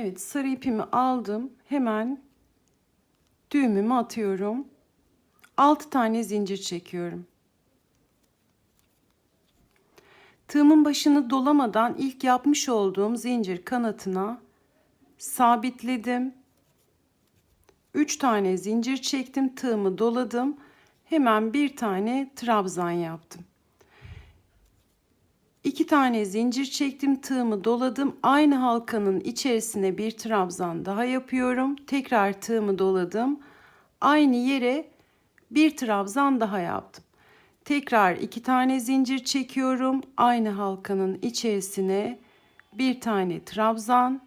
Evet sarı ipimi aldım. Hemen düğümümü atıyorum. 6 tane zincir çekiyorum. Tığımın başını dolamadan ilk yapmış olduğum zincir kanatına sabitledim. 3 tane zincir çektim, tığımı doladım. Hemen bir tane trabzan yaptım. 2 tane zincir çektim, tığımı doladım. Aynı halkanın içerisine bir trabzan daha yapıyorum. Tekrar tığımı doladım. Aynı yere bir trabzan daha yaptım. Tekrar iki tane zincir çekiyorum. Aynı halkanın içerisine bir tane trabzan.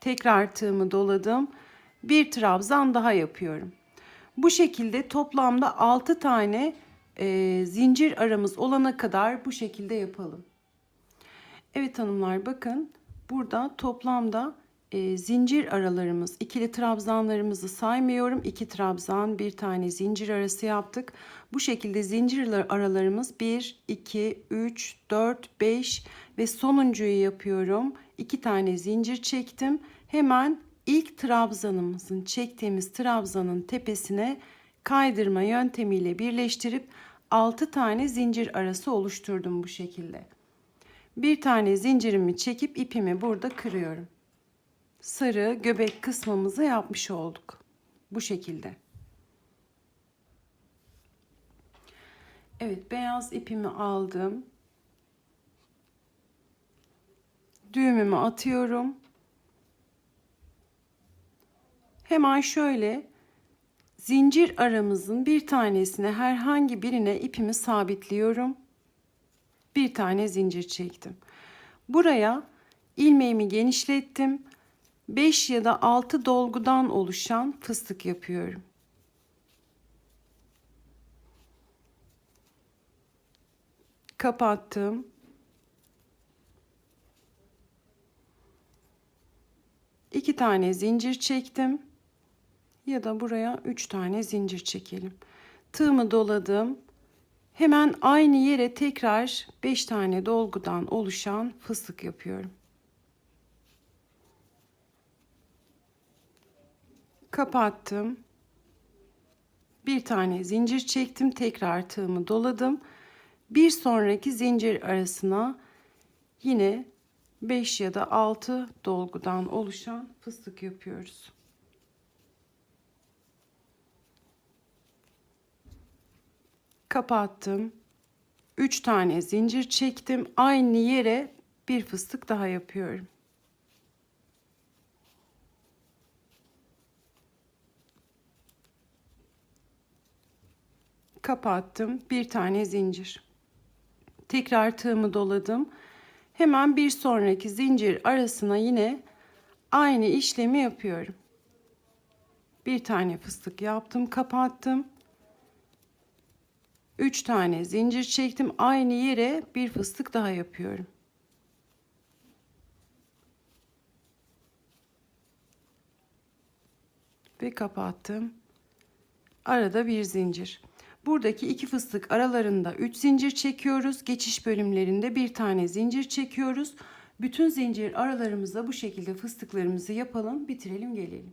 Tekrar tığımı doladım. Bir trabzan daha yapıyorum. Bu şekilde toplamda 6 tane e, zincir aramız olana kadar bu şekilde yapalım. Evet hanımlar bakın burada toplamda e, zincir aralarımız ikili trabzanlarımızı saymıyorum. 2 trabzan bir tane zincir arası yaptık. Bu şekilde zincir aralarımız 1, 2, 3, 4, 5 ve sonuncuyu yapıyorum. 2 tane zincir çektim. Hemen ilk trabzanımızın çektiğimiz trabzanın tepesine kaydırma yöntemiyle birleştirip 6 tane zincir arası oluşturdum bu şekilde. Bir tane zincirimi çekip ipimi burada kırıyorum. Sarı göbek kısmımızı yapmış olduk. Bu şekilde. Evet beyaz ipimi aldım. Düğümümü atıyorum. Hemen şöyle zincir aramızın bir tanesine herhangi birine ipimi sabitliyorum. Bir tane zincir çektim. Buraya ilmeğimi genişlettim. 5 ya da 6 dolgudan oluşan fıstık yapıyorum. Kapattım. İki tane zincir çektim. Ya da buraya üç tane zincir çekelim. Tığımı doladım. Hemen aynı yere tekrar 5 tane dolgudan oluşan fıstık yapıyorum. Kapattım. Bir tane zincir çektim. Tekrar tığımı doladım. Bir sonraki zincir arasına yine 5 ya da 6 dolgudan oluşan fıstık yapıyoruz. Kapattım. 3 tane zincir çektim. Aynı yere bir fıstık daha yapıyorum. Kapattım. Bir tane zincir. Tekrar tığımı doladım. Hemen bir sonraki zincir arasına yine aynı işlemi yapıyorum. Bir tane fıstık yaptım, kapattım. 3 tane zincir çektim. Aynı yere bir fıstık daha yapıyorum. Ve kapattım. Arada bir zincir. Buradaki iki fıstık aralarında 3 zincir çekiyoruz. Geçiş bölümlerinde bir tane zincir çekiyoruz. Bütün zincir aralarımızda bu şekilde fıstıklarımızı yapalım, bitirelim, gelelim.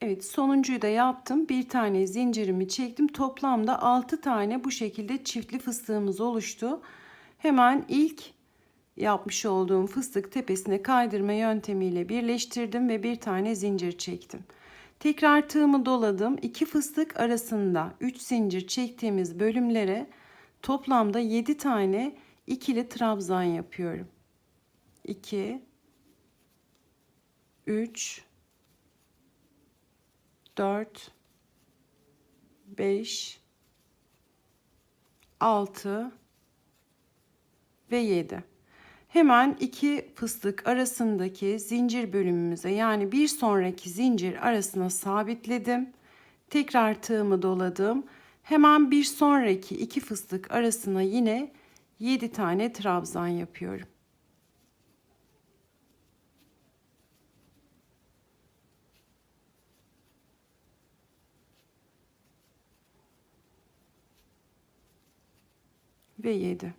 Evet sonuncuyu da yaptım. Bir tane zincirimi çektim. Toplamda 6 tane bu şekilde çiftli fıstığımız oluştu. Hemen ilk yapmış olduğum fıstık tepesine kaydırma yöntemiyle birleştirdim ve bir tane zincir çektim. Tekrar tığımı doladım. İki fıstık arasında 3 zincir çektiğimiz bölümlere toplamda 7 tane ikili trabzan yapıyorum. 2 3 4 5 6 ve 7. Hemen iki fıstık arasındaki zincir bölümümüze yani bir sonraki zincir arasına sabitledim. Tekrar tığımı doladım. Hemen bir sonraki iki fıstık arasına yine 7 tane trabzan yapıyorum. Ve 7.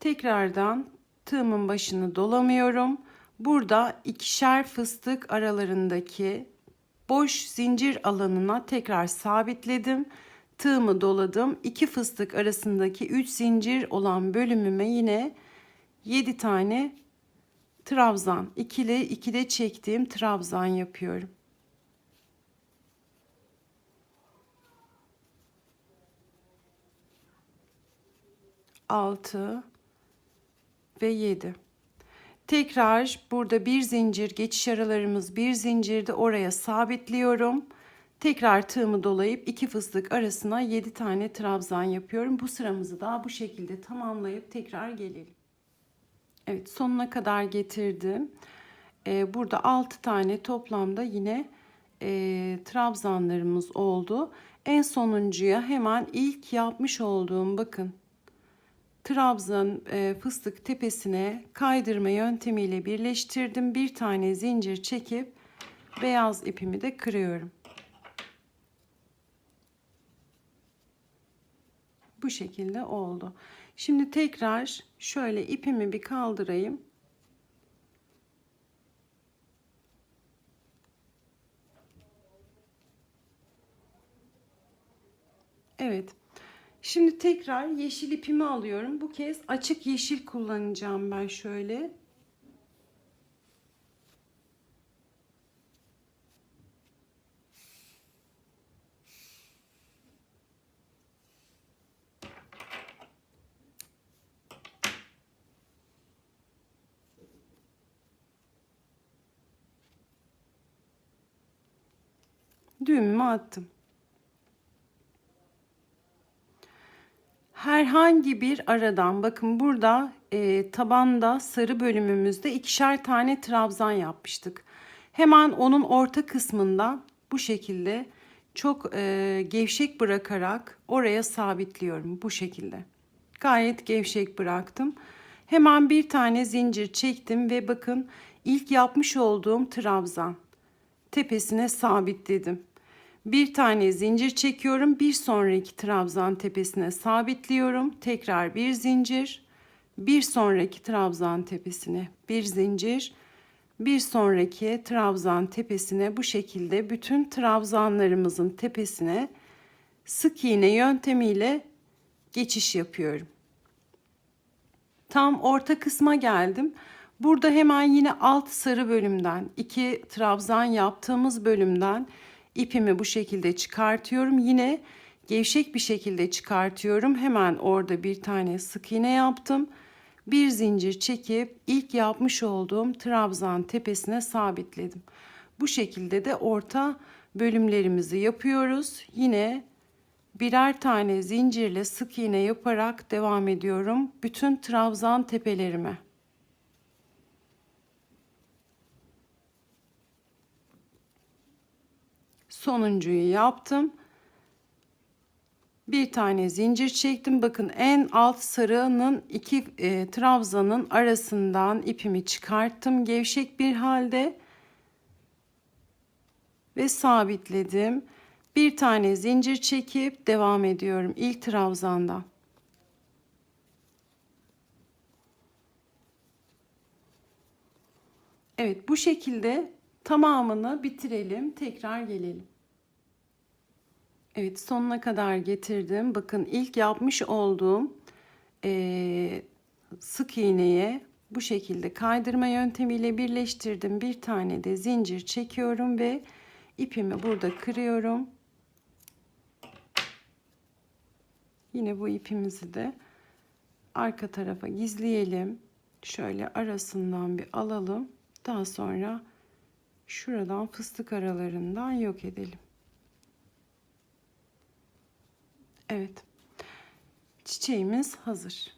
Tekrardan tığımın başını dolamıyorum. Burada ikişer fıstık aralarındaki boş zincir alanına tekrar sabitledim. Tığımı doladım. İki fıstık arasındaki 3 zincir olan bölümüme yine 7 tane trabzan ikili ikide çektiğim trabzan yapıyorum. Altı ve yedi. Tekrar burada bir zincir geçiş aralarımız bir zincirde oraya sabitliyorum. Tekrar tığımı dolayıp iki fıstık arasına 7 tane trabzan yapıyorum. Bu sıramızı da bu şekilde tamamlayıp tekrar gelelim. Evet sonuna kadar getirdim. Ee, burada 6 tane toplamda yine e, trabzanlarımız oldu. En sonuncuya hemen ilk yapmış olduğum bakın trabzan e, fıstık tepesine kaydırma yöntemiyle birleştirdim. Bir tane zincir çekip beyaz ipimi de kırıyorum. Bu şekilde oldu. Şimdi tekrar şöyle ipimi bir kaldırayım. Evet. Şimdi tekrar yeşil ipimi alıyorum. Bu kez açık yeşil kullanacağım ben şöyle. Düğümümü attım. Herhangi bir aradan bakın burada e, tabanda sarı bölümümüzde ikişer tane trabzan yapmıştık. Hemen onun orta kısmından bu şekilde çok e, gevşek bırakarak oraya sabitliyorum bu şekilde. Gayet gevşek bıraktım. Hemen bir tane zincir çektim ve bakın ilk yapmış olduğum trabzan tepesine sabitledim. Bir tane zincir çekiyorum. Bir sonraki trabzan tepesine sabitliyorum. Tekrar bir zincir. Bir sonraki trabzan tepesine bir zincir. Bir sonraki trabzan tepesine bu şekilde bütün trabzanlarımızın tepesine sık iğne yöntemiyle geçiş yapıyorum. Tam orta kısma geldim. Burada hemen yine alt sarı bölümden iki trabzan yaptığımız bölümden ipimi bu şekilde çıkartıyorum. Yine gevşek bir şekilde çıkartıyorum. Hemen orada bir tane sık iğne yaptım. Bir zincir çekip ilk yapmış olduğum trabzan tepesine sabitledim. Bu şekilde de orta bölümlerimizi yapıyoruz. Yine birer tane zincirle sık iğne yaparak devam ediyorum bütün trabzan tepelerime. Sonuncuyu yaptım. Bir tane zincir çektim. Bakın en alt sarının iki e, trabzanın arasından ipimi çıkarttım. Gevşek bir halde ve sabitledim. Bir tane zincir çekip devam ediyorum ilk trabzandan. Evet bu şekilde tamamını bitirelim. Tekrar gelelim. Evet sonuna kadar getirdim. Bakın ilk yapmış olduğum e, sık iğneye bu şekilde kaydırma yöntemiyle birleştirdim. Bir tane de zincir çekiyorum ve ipimi burada kırıyorum. Yine bu ipimizi de arka tarafa gizleyelim. Şöyle arasından bir alalım. Daha sonra şuradan fıstık aralarından yok edelim. Evet. Çiçeğimiz hazır.